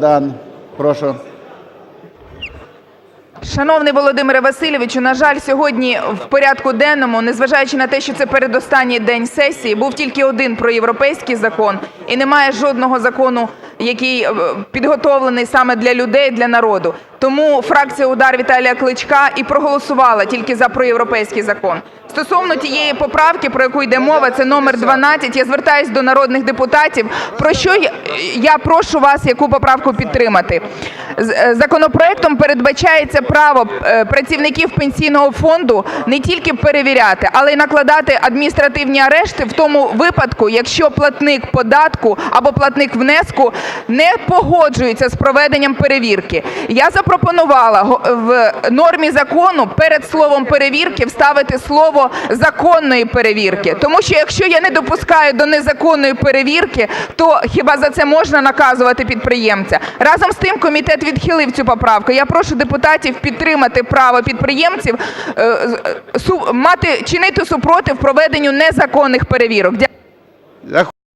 Дан, прошу. Шановний Володимире Васильовичу, на жаль, сьогодні в порядку денному, незважаючи на те, що це передостанній день сесії, був тільки один проєвропейський закон і немає жодного закону, який е, підготовлений саме для людей, для народу. Тому фракція «Удар» Віталія Кличка і проголосувала тільки за проєвропейський закон. Стосовно тієї поправки, про яку йде мова, це номер 12, я звертаюсь до народних депутатів, про що я, я прошу вас, яку поправку підтримати. Е, Законопроектом передбачається право е, працівників пенсійного фонду не тільки перевіряти, але й накладати адміністративні арешти в тому випадку, якщо платник податку або платник внеску не погоджується з проведенням перевірки. Я запропонувала в нормі закону перед словом перевірки вставити слово законної перевірки. Тому що якщо я не допускаю до незаконної перевірки, то хіба за це можна наказувати підприємця? Разом з тим комітет відхилив цю поправку. Я прошу депутатів підтримати право підприємців е, е, мати чинити супротив проведенню незаконних перевірок. Дя- Я